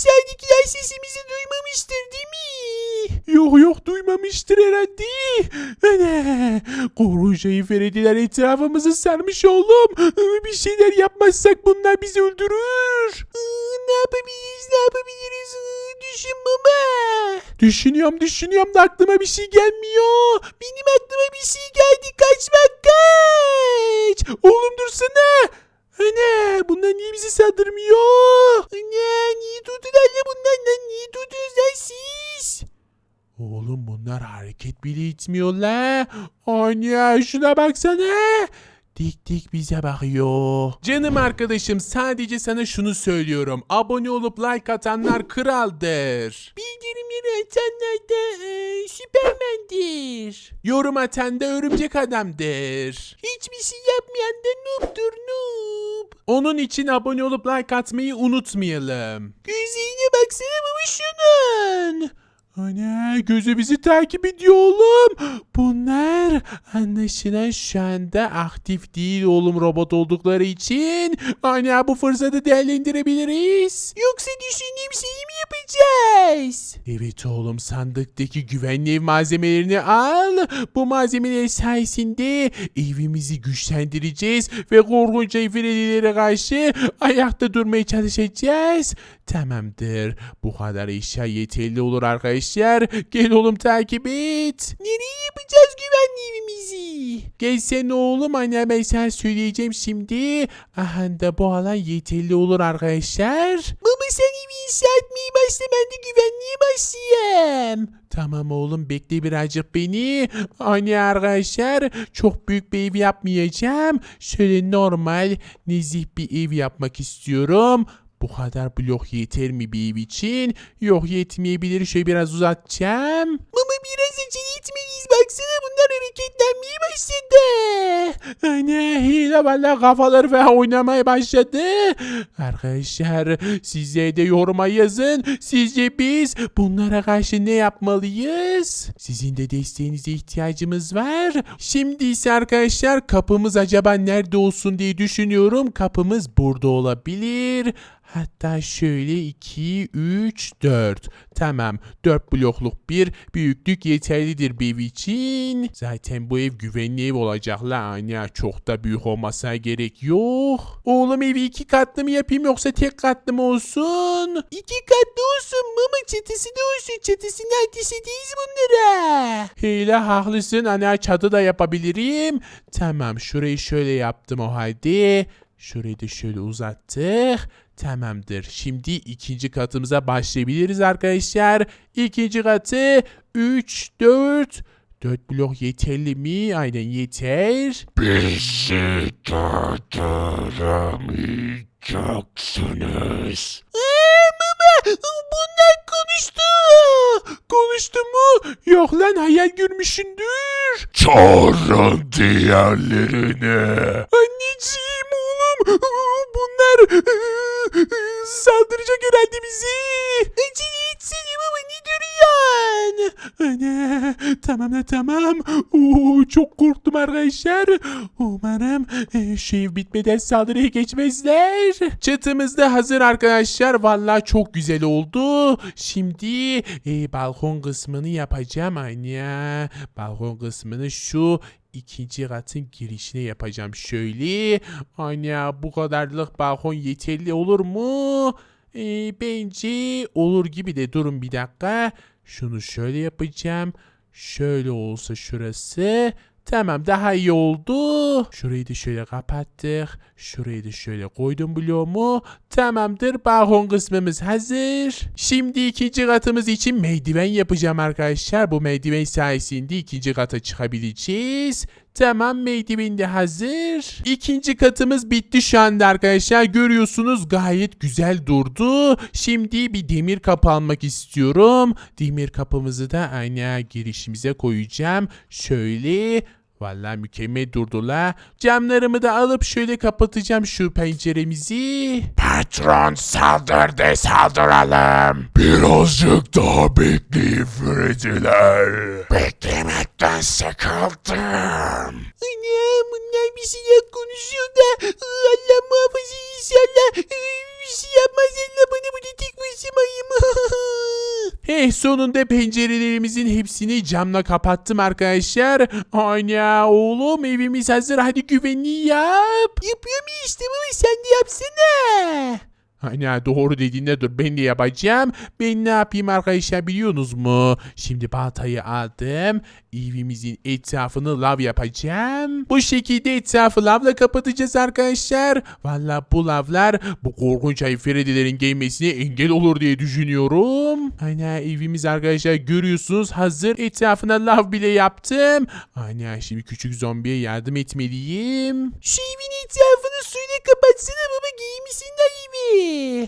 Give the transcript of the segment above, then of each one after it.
dışarıdakiler sesimizi duymamıştır değil mi? Yok yok duymamıştır herhalde. Ana, koruyucu Ferediler etrafımızı sarmış oğlum. Bir şeyler yapmazsak bunlar bizi öldürür. Iı, ne yapabiliriz ne yapabiliriz Iı, düşün baba. Düşünüyorum düşünüyorum da aklıma bir şey gelmiyor. Benim aklıma bir şey geldi kaçmak kaç. Oğlum dursana. Ana bunlar niye bizi saldırmıyor? Anne niye durdular la bunlar niye lan siz? Oğlum bunlar hareket bile etmiyorlar. Anya şuna baksana. Dik dik bize bakıyor. Canım arkadaşım sadece sana şunu söylüyorum. Abone olup like atanlar kraldır. Bildirimleri açanlar da e, süpermendir. Yorum atan da örümcek adamdır. Hiçbir şey yapmayan da noob'dur noob. Onun için abone olup like atmayı unutmayalım. Gözüne baksana baba şunun. Ana gözü bizi takip ediyor oğlum. Bunlar anlaşılan şu anda aktif değil oğlum robot oldukları için. Ana bu fırsatı değerlendirebiliriz. Yoksa düşündüğüm şeyi mi yapacağız? Evet oğlum sandıktaki güvenli ev malzemelerini al. Bu malzemeler sayesinde evimizi güçlendireceğiz ve korkunç evlilere karşı ayakta durmaya çalışacağız. Tamamdır. Bu kadar eşya yeterli olur arkadaşlar. Gel oğlum takip et. Nereye yapacağız güvenli evimizi? Gelsene oğlum anne ben sana söyleyeceğim şimdi. Aha da bu alan yeterli olur arkadaşlar. Baba sen evi inşa etmeyi başla ben de güvenliğe başlayayım. Tamam oğlum bekle birazcık beni. Hani arkadaşlar çok büyük bir ev yapmayacağım. Şöyle normal nezih bir ev yapmak istiyorum. Bu kadar blok yeter mi bir ev için? Yok yetmeyebilir. Şöyle biraz uzatacağım. Baba biraz acele etmeliyiz baksana bunlar hareketlenmeye başladı. Ana hile valla kafaları falan oynamaya başladı. Arkadaşlar sizler de yoruma yazın. Sizce biz bunlara karşı ne yapmalıyız? Sizin de desteğinize ihtiyacımız var. Şimdi ise arkadaşlar kapımız acaba nerede olsun diye düşünüyorum. Kapımız burada olabilir. Hatta şöyle 2, 3, 4. Tamam 4 blokluk bir büyüklük yeterlidir bir için. Zaten bu ev güvenli ev olacak la anne. Çok da büyük olmasa gerek yok. Oğlum evi iki katlı mı yapayım yoksa tek katlı mı olsun? İki katlı olsun mama çatısı da olsun çatısının ateş edeyiz bunlara. Hile haklısın anne çadı da yapabilirim. Tamam şurayı şöyle yaptım o halde. Şurayı da şöyle uzattık. Tamamdır. Şimdi ikinci katımıza başlayabiliriz arkadaşlar. İkinci katı 3, 4. 4 blok yeterli mi? Aynen yeter. Bizi durduramayacaksınız. Eee baba bunlar konuştu. Konuştu mu? Yok lan hayal görmüşündür. Çağırın diğerlerini. Anneciğim oğlum bunlar saldıracak herhalde bizi. Acele baba ne duruyorsun? Ana, tamam da tamam. Oo, çok korktum arkadaşlar. Umarım e, şu ev bitmeden saldırıya geçmezler. Çatımız da hazır arkadaşlar. Vallahi çok güzel oldu. Şimdi e, balkon kısmını yapacağım. Aynen. Balkon kısmını şu ikinci katın girişine yapacağım şöyle. Ana bu kadarlık balkon yeterli olur mu? E, bence olur gibi de durun bir dakika. Şunu şöyle yapacağım. Şöyle olsa şurası. Tamam daha iyi oldu. Şurayı da şöyle kapattık. Şurayı da şöyle koydum bloğumu. Tamamdır balkon kısmımız hazır. Şimdi ikinci katımız için merdiven yapacağım arkadaşlar. Bu merdiven sayesinde ikinci kata çıkabileceğiz. Tamam merdiven de hazır. İkinci katımız bitti şu anda arkadaşlar. Görüyorsunuz gayet güzel durdu. Şimdi bir demir kapı almak istiyorum. Demir kapımızı da aynı girişimize koyacağım. Şöyle Vallahi mükemmel durdu la. Camlarımı da alıp şöyle kapatacağım şu penceremizi. Patron saldırdı saldıralım. Birazcık daha bekleyin Freddy'ler. Beklemekten sıkıldım. Anne bunlar bir şeyler konuşuyor da Allah muhafaza inşallah. Ee, Bir şey yapmaz Allah bana burada tek başıma Eh sonunda pencerelerimizin hepsini camla kapattım arkadaşlar. Ana oğlum evimiz hazır hadi güvenliği yap. Yapıyorum ya işte baba sen de yapsana. Ana doğru dediğinde dur ben de yapacağım. Ben ne yapayım arkadaşlar biliyorsunuz mu? Şimdi baltayı aldım. Evimizin etrafını lav yapacağım. Bu şekilde etrafı lavla kapatacağız arkadaşlar. Valla bu lavlar bu korkunç ayı Freddy'lerin gelmesine engel olur diye düşünüyorum. Ana evimiz arkadaşlar görüyorsunuz hazır. Etrafına lav bile yaptım. Ana şimdi küçük zombiye yardım etmeliyim. Şu evin etrafını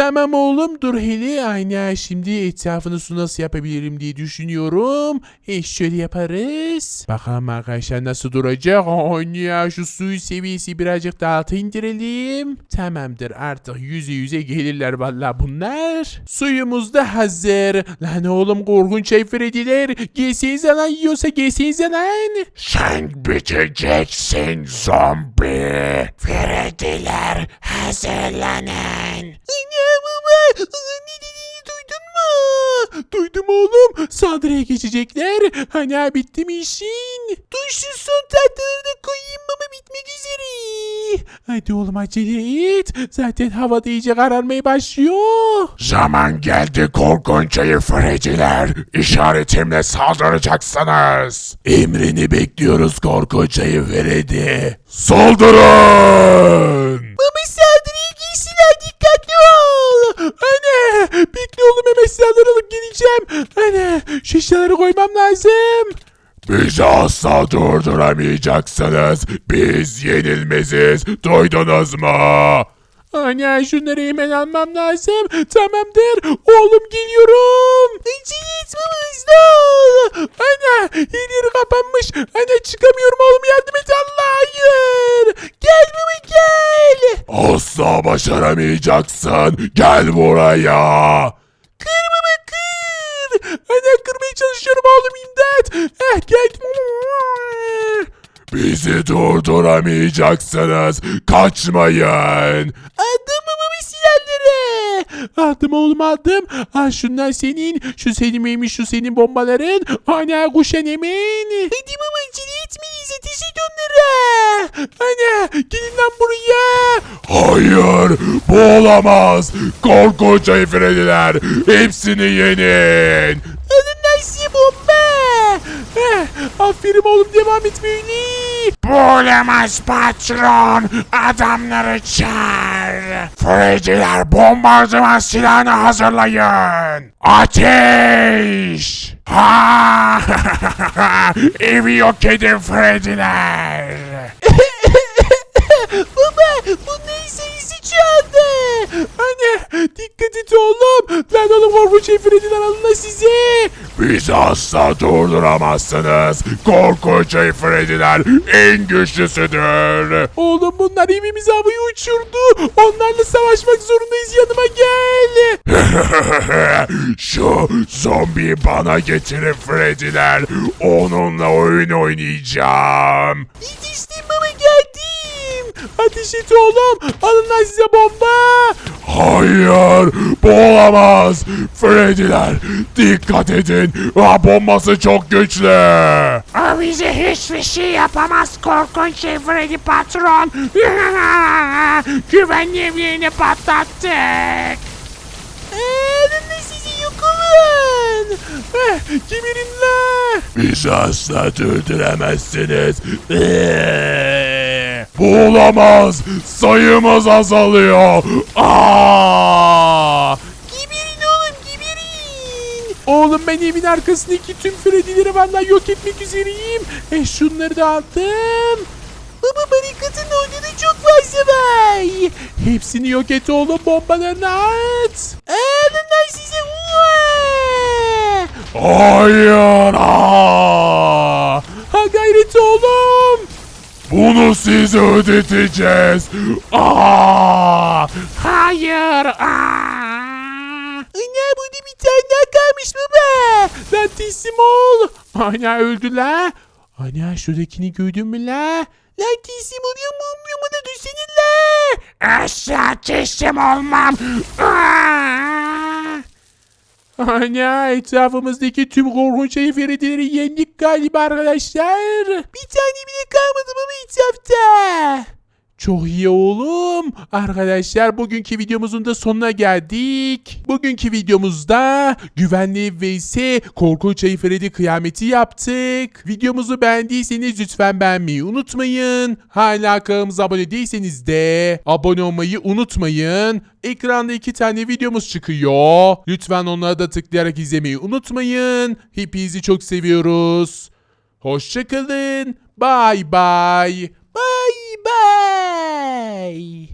Tamam oğlum dur hele. Aynen şimdi etrafını su nasıl yapabilirim diye düşünüyorum. E şöyle yaparız. Bakalım arkadaşlar nasıl duracak. Aynen şu suyu seviyesi birazcık daha alta indirelim. Tamamdır artık yüze yüze gelirler valla bunlar. Suyumuz da hazır. Lan oğlum korkunç şey Freddy'ler. Gelsenize lan yiyorsa gelsenize lan. Sen biteceksin zombi. Freddy'ler hazırlanın. Anne baba ne dediğini duydun mu? Duydum oğlum. Saldırıya geçecekler. Hani bitti mi işin? Dur şu son tahtaları da koyayım baba bitmek üzere. Hadi oğlum acele et. Zaten havada iyice kararmaya başlıyor. Zaman geldi korkunç ayı. İşaretimle saldıracaksınız. Emrini bekliyoruz korkunç ayı Freddy. Saldırın! Baba saldırıya girsinler dikkatli ol. Anne bekle oğlum hemen silahları alıp geleceğim. Anne şu eşyaları koymam lazım. Bizi asla durduramayacaksınız. Biz yenilmeziz. Duydunuz mu? Anne şunları hemen almam lazım. Tamamdır. Oğlum geliyorum. Baba hızlı ol. Her yeri kapanmış. Anne çıkamıyorum oğlum yardım et Allah hayır. Gel baba gel. Asla başaramayacaksın. Gel buraya. Kır baba kır. Anne kırmaya çalışıyorum oğlum imdat. Eh geldim. Bizi durduramayacaksınız. Kaçmayın. Aldın mı baba silahları? Aldım oğlum aldım. Al şunlar senin. Şu senin miymiş şu senin bombaların. Ana kuşan emin. Hadi baba acele etmeyiz ateş et onlara. Ana gelin lan buraya. Hayır, bu olamaz. Korkunç Freddy'ler. Hepsini yenin. Alın lan size bomba. Eh, aferin oğlum devam et böyle. Bu olamaz patron. Adamları çağır. Freddy'ler bombardıman silahını hazırlayın. Ateş! Ha! Evi yok edin Freddy'ler. baba bunların sayısı çoğaldı. Anne dikkat et oğlum. Lan oğlum korkunç Freddy'ler alın da size. Bizi asla durduramazsınız. Korkunç Freddy'ler en güçlüsüdür. Oğlum bunlar evimizi havaya uçurdu. Onlarla savaşmak zorundayız yanıma gel. Şu zombiyi bana getirin Freddy'ler. Onunla oyun oynayacağım. Yetiştim baba. Ateş et oğlum. Alın lan size bomba. Hayır, bu olamaz. Freddy'ler, dikkat edin. Ah, bombası çok güçlü. O bize hiçbir şey yapamaz korkunç şey Freddy patron. Güvenli evlerini patlattık. Da sizi yok olun. Eh, Gemirin la. Bizi asla durduremezsiniz. Ee, Bu olamaz. Sayımız azalıyor. Aa! Gibirin oğlum gibirin. Oğlum ben evin arkasındaki tüm Freddy'leri vallahi yok etmek üzereyim. Eh şunları da aldım. Baba barikatın orada da çok fazla var. Hepsini yok et oğlum bombalarını at. Alın lan size. Hayır. Aa! Ha gayret oğlum. Bunu size ödeteceğiz. Aa! Hayır. Aa! Ana burada bir tane daha kalmış baba. Lan teslim ol. Ana öldü la. Ana şuradakini gördün mü la? Lan teslim oluyor mu da düşsene la. Asla teslim olmam. Aa! Ana etrafımızdaki tüm korkunç eferidileri yendik galiba arkadaşlar. Bir tane bile kalmadı mama etrafta. Çok iyi oğlum. Arkadaşlar bugünkü videomuzun da sonuna geldik. Bugünkü videomuzda güvenli ev vs korkunç ayı Freddy kıyameti yaptık. Videomuzu beğendiyseniz lütfen beğenmeyi unutmayın. Hala kanalımıza abone değilseniz de abone olmayı unutmayın. Ekranda iki tane videomuz çıkıyor. Lütfen onlara da tıklayarak izlemeyi unutmayın. Hepinizi çok seviyoruz. Hoşçakalın. Bye bye. Bye bye.